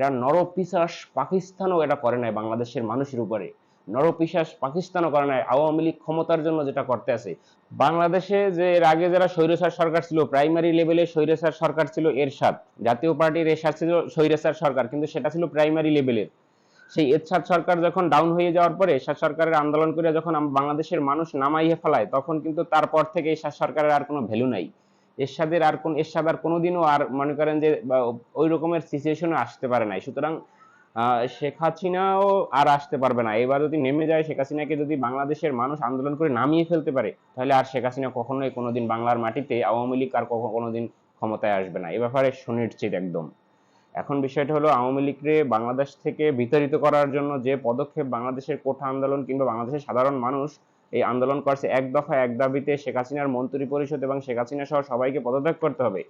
এরা নরপিশাস পাকিস্তানও এটা করে নাই বাংলাদেশের মানুষের উপরে। নরপিশাস পাকিস্তানও করে নাই, আওয়ামী লীগ ক্ষমতার জন্য যেটা করতে আছে। বাংলাদেশে যে এর আগে যারা স্বৈরসার সরকার ছিল প্রাইমারি লেভেলে স্বৈরসার সরকার ছিল এরশাদ। জাতীয় পার্টির এরশাদ ছিল স্বৈরসার সরকার, কিন্তু সেটা ছিল প্রাইমারি লেভেলের সেই এরশাদ সরকার যখন ডাউন হয়ে যাওয়ার পরে, এরশাদ সরকারের আন্দোলন করে যখন বাংলাদেশের মানুষ নামাইয়ে ফেলায়, তখন কিন্তু তারপর থেকে এরশাদ সরকারের আর কোনো ভ্যালু নাই। এরশাদের আর কোন এরশাদ আর কোনোদিনও আর মনে করেন যে ওই রকমের সিচুয়েশনে আসতে পারে নাই। সুতরাং শেখ হাসিনাও আর আসতে পারবে না। এবার যদি নেমে যায়, শেখ হাসিনাকে যদি বাংলাদেশের মানুষ আন্দোলন করে নামিয়ে ফেলতে পারে, তাহলে আর শেখ হাসিনা কখনোই কোনোদিন বাংলার মাটিতে আওয়ামী লীগ আর কোনোদিন ক্ষমতায় আসবে না। এ ব্যাপারে সুনিশ্চিত একদম। এখন বিষয়টা হলো, আওয়ামী লীগকে বাংলাদেশ থেকে বিতাড়িত করার জন্য যে পদক্ষেপ বাংলাদেশের কোঠা আন্দোলন কিংবা বাংলাদেশের সাধারণ মানুষ এই আন্দোলন করছে। এক দফা এক দাবিতে শেখ হাসিনার মন্ত্রী পরিষদ এবং শেখ হাসিনা সহ সবাইকে পদত্যাগ করতে হবে।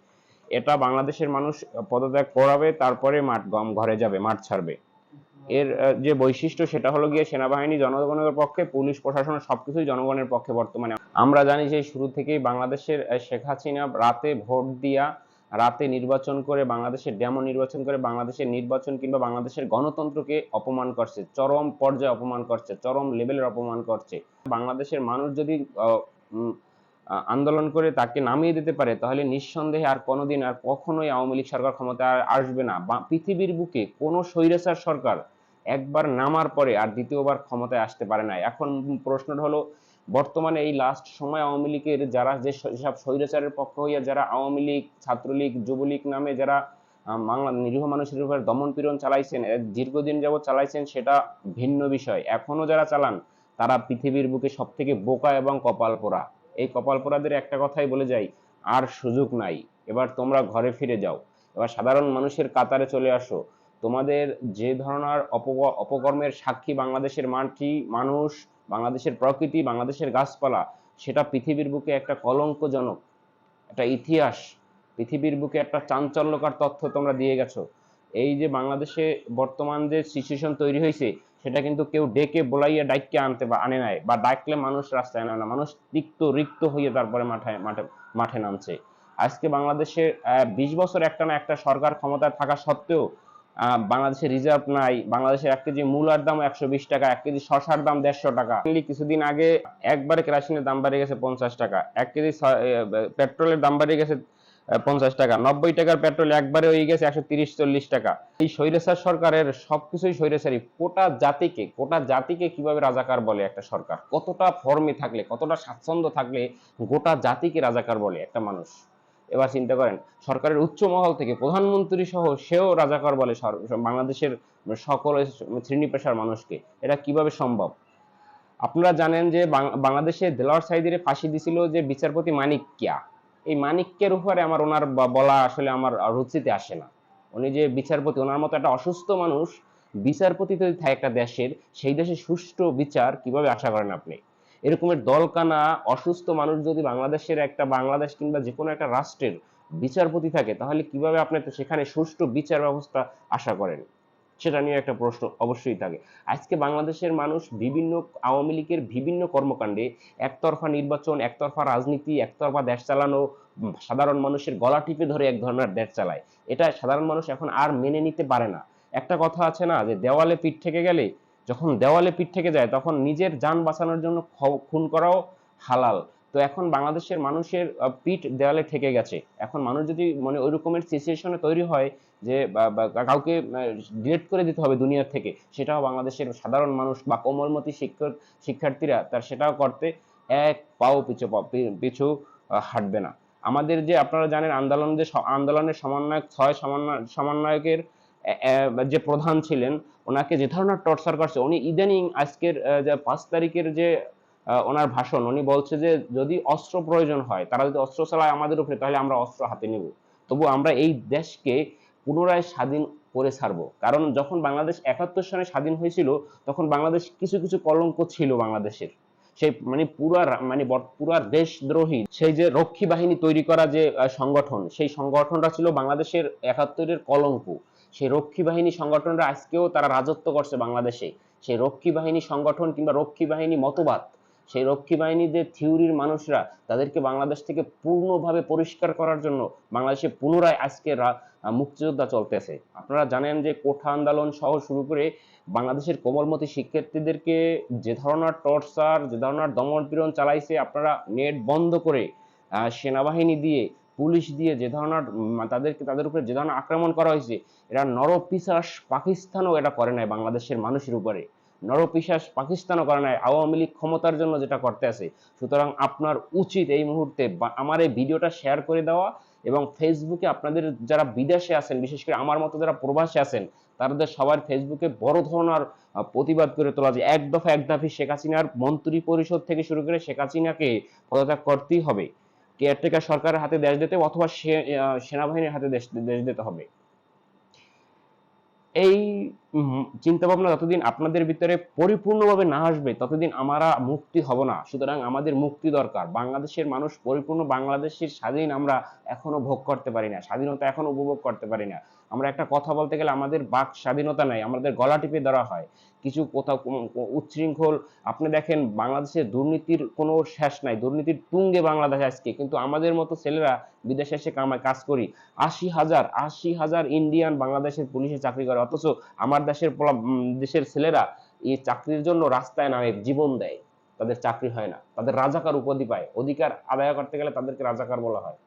এটা বাংলাদেশের মানুষ পদত্যাগ করাবে, তারপরে মাঠ গম ঘরে যাবে, মাঠ ছাড়বে। এর যে বৈশিষ্ট্য সেটা হলো গিয়ে সেনাবাহিনী, জনগণের পক্ষে, পুলিশ, প্রশাসন সবকিছুই জনগণের পক্ষে বর্তমানে। আমরা জানি যে শুরু থেকেই বাংলাদেশের শেখ হাসিনা রাতে ভোট দিয়া রাতে নির্বাচন করে বাংলাদেশের ডেমো নির্বাচন করে বাংলাদেশের নির্বাচন কিংবা বাংলাদেশের গণতন্ত্রকে অপমান করছে, চরম পর্যায়ে অপমান করছে, চরম লেভেলের অপমান করছে। বাংলাদেশের মানুষ যদি আন্দোলন করে তাকে নামিয়ে দিতে পারে, তাহলে নিঃসন্দেহে আর কোনোদিন আর কখনোই আওয়ামী লীগ সরকার ক্ষমতায় আর আসবে না। বা, পৃথিবীর বুকে কোনো স্বৈরাচার সরকার একবার নামার পরে আর দ্বিতীয়বার ক্ষমতায় আসতে পারে না। এখন প্রশ্নটা হলো বর্তমানে এই লাস্ট সময় আওয়ামী লীগের যারা যে সব স্বৈরাচারের পক্ষ হইয়া যারা আওয়ামী লীগ, ছাত্রলীগ, যুবলীগ নামে যারা বাংলা নিরীহ মানুষের উপর দমন পীড়ন চালাইছেন দীর্ঘদিন যাবৎ চালাইছেন, সেটা ভিন্ন বিষয়। এখনও যারা চালান, তারা পৃথিবীর বুকে সব থেকে বোকা এবং কপাল পোড়া। এই কপাল পোড়াদের একটা কথাই বলে যাই, আর সুযোগ নাই। এবার তোমরা ঘরে ফিরে যাও। এবার সাধারণ মানুষের কাতারে চলে আসো। তোমাদের যে ধরনের অপ- অপকর্মের সাক্ষী বাংলাদেশের মাটি মানুষ বাংলাদেশের প্রকৃতি, বাংলাদেশের গাছপালা, সেটা পৃথিবীর বুকে একটা কলঙ্কজনক, একটা ইতিহাস, পৃথিবীর বুকে একটা চাঞ্চল্যকর তথ্য তোমরা দিয়ে গেছো। এই যে বাংলাদেশে বর্তমান যে সিচুয়েশন তৈরি হয়েছে, সেটা কিন্তু কেউ ডেকে বলাইয়া ডাইককে আনতে বা আনে নাই, বা ডাকলে মানুষ রাস্তায় নামে না, মানুষ তিক্ত রিক্ত হয়ে তারপরে মাঠে মাঠে মাঠে নামছে। আজকে বাংলাদেশে বিশ বছর একটা না একটা সরকার ক্ষমতায় থাকা সত্ত্বেও বাংলাদেশে রিজার্ভ নাই। বাংলাদেশের এক কেজি মূলার দাম একশো বিশ টাকা, এক কেজি শশার দাম দেড়শো টাকা। কিছুদিন আগে একবারে কেরাসিনের দাম বাড়িয়ে গেছে পঞ্চাশ টাকা। এক কেজি পেট্রোলের দাম বাড়িয়ে গেছে পঞ্চাশ টাকা। নব্বই টাকার পেট্রোল একবারে হয়ে গেছে একশো তিরিশ, চল্লিশ টাকা। এই স্বৈরাচার সরকারের সবকিছুই স্বৈরাচারী। কোটা জাতিকে কোটা জাতিকে কীভাবে রাজাকার বলে একটা সরকার? কতটা ফর্মে থাকলে, কতটা স্বাচ্ছন্দ্য থাকলে গোটা জাতিকে রাজাকার বলে একটা মানুষ? এবার চিন্তা করেন, সরকারের উচ্চ মহল থেকে প্রধানমন্ত্রী সহ সেও রাজাকার বলে বাংলাদেশের সকল শ্রেণি পেশার মানুষকে। এটা কীভাবে সম্ভব? আপনারা জানেন যে বাংলাদেশে দেলোয়ার সাইদিরে ফাঁসি দিছিল যে বিচারপতি মানিক কিয়া। এই মানিক্যের উপরে আমার ওনার বলা আসলে আমার রুচিতে আসে না। উনি যে বিচারপতি, ওনার মতো একটা অসুস্থ মানুষ, বিচারপতি যদি থাকে একটা দেশের, সেই দেশে সুষ্ঠু বিচার কীভাবে আশা করেন আপনি? এরকমের দলকানা অসুস্থ মানুষ যদি বাংলাদেশের একটা বাংলাদেশ কিংবা যে কোনো একটা রাষ্ট্রের বিচারপতি থাকে, তাহলে কীভাবে আপনি সেখানে সুষ্ঠু বিচার ব্যবস্থা আশা করেন? সেটা নিয়ে একটা প্রশ্ন অবশ্যই থাকে। আজকে বাংলাদেশের মানুষ বিভিন্ন আওয়ামী লীগের বিভিন্ন কর্মকাণ্ডে একতরফা নির্বাচন, একতরফা রাজনীতি, একতরফা দেশ চালানো সাধারণ মানুষের গলা টিপে ধরে এক ধরনের দেশ চালায়। এটা সাধারণ মানুষ এখন আর মেনে নিতে পারে না। একটা কথা আছে না, যে দেওয়ালে পিঠ থেকে গেলে যখন দেওয়ালে পিঠ থেকে যায়, তখন নিজের যান বাঁচানোর জন্য খুন করাও হালাল। তো এখন বাংলাদেশের মানুষের পিঠ দেওয়ালে ঠেকে গেছে। এখন মানুষ যদি মানে ওই রকমের সিচুয়েশনে তৈরি হয় যে কাউকে ডিলেট করে দিতে হবে দুনিয়ার থেকে, সেটাও বাংলাদেশের সাধারণ মানুষ বা কোমলমতি শিক্ষক, শিক্ষার্থীরা তার সেটাও করতে এক পাও পিছু পিছু হাঁটবে না। আমাদের যে আপনারা জানেন আন্দোলন যে আন্দোলনের সমন্বয়ক, ছয় সমন্বয়, সমন্বয়কের যে প্রধান ছিলেন, ওনাকে যে ধরনের টর্চার করছে, উনি ইদানিং আজকের যে পাঁচ তারিখের যে ওনার ভাষণ, উনি বলছে যে যদি অস্ত্র প্রয়োজন হয়, তারা যদি অস্ত্র চালায় আমাদের উপরে, তাহলে আমরা অস্ত্র হাতে নেব। তবু আমরা এই দেশকে পুনরায় স্বাধীন করে ছাড়বো। কারণ যখন বাংলাদেশ একাত্তর সালে স্বাধীন হয়েছিল, তখন বাংলাদেশ কিছু কিছু কলঙ্ক ছিল বাংলাদেশের। সেই মানে পুরা মানে পুরা দেশদ্রোহী, সেই যে রক্ষী বাহিনী তৈরি করা যে সংগঠন, সেই সংগঠনটা ছিল বাংলাদেশের একাত্তরের কলঙ্ক। সেই রক্ষী বাহিনী সংগঠনরা আজকেও তারা রাজত্ব করছে বাংলাদেশে। সেই রক্ষী বাহিনী সংগঠন কিংবা রক্ষী বাহিনী মতবাদ, সেই রক্ষী বাহিনীর যে থিওরির মানুষরা তাদেরকে বাংলাদেশ থেকে পূর্ণভাবে পরিষ্কার করার জন্য বাংলাদেশে পুনরায় আজকে মুক্তিযোদ্ধা চলতেছে। আপনারা জানেন যে কোঠা আন্দোলন সহ শুরু করে বাংলাদেশের কোমলমতি শিক্ষার্থীদেরকে যে ধরনের টর্চার, যে ধরনের দমন পীড়ন চালাইছে, আপনারা নেট বন্ধ করে সেনাবাহিনী দিয়ে পুলিশ দিয়ে যে ধরনের তাদেরকে, তাদের উপরে যে ধরনের আক্রমণ করা হয়েছে, এরা নরপিশাস পাকিস্তানও এটা করে নাই বাংলাদেশের মানুষের উপরে। নরপিশাস পাকিস্তানও করে নাই। আওয়ামী লীগ ক্ষমতার জন্য যেটা করতে আছে, সুতরাং আপনার উচিত এই মুহূর্তে আমার এই ভিডিওটা শেয়ার করে দেওয়া এবং ফেসবুকে আপনাদের যারা বিদেশে আছেন, বিশেষ করে আমার মতো যারা প্রবাসে আছেন, তাদের সবার ফেসবুকে বড় ধরনের প্রতিবাদ করে তোলা যে এক দফা এক দফি শেখ হাসিনার মন্ত্রী পরিষদ থেকে শুরু করে শেখ হাসিনাকে পদত্যাগ করতেই হবে। কেয়ারটেকার সরকারের হাতে দেশ দিতে অথবা সেনাবাহিনীর হাতে দেশ দেশ দিতে হবে। এই চিন্তা ভাবনা যতদিন আপনাদের ভিতরে পরিপূর্ণভাবে না আসবে, ততদিন আমরা মুক্তি হব না। সুতরাং আমাদের মুক্তি দরকার। বাংলাদেশের মানুষ পরিপূর্ণ বাংলাদেশের স্বাধীন আমরা এখনও ভোগ করতে পারি না, স্বাধীনতা এখনও উপভোগ করতে পারি না। আমরা একটা কথা বলতে গেলে আমাদের বাক স্বাধীনতা নাই, আমাদের গলা টিপে ধরা হয়। কিছু কোথাও উচ্ছৃঙ্খল, আপনি দেখেন বাংলাদেশে দুর্নীতির কোনো শেষ নাই, দুর্নীতির তুঙ্গে বাংলাদেশ আজকে, কিন্তু আমাদের মতো ছেলেরা বিদেশে এসে কামায় কাজ করি। আশি হাজার আশি হাজার ইন্ডিয়ান বাংলাদেশের পুলিশে চাকরি করে, অথচ আমার দেশের দেশের ছেলেরা এই চাকরির জন্য রাস্তায় নামে, জীবন দেয়। তাদের চাকরি হয় না, তাদের রাজাকার উপাধি পায়। অধিকার আদায় করতে গেলে তাদেরকে রাজাকার বলা হয়।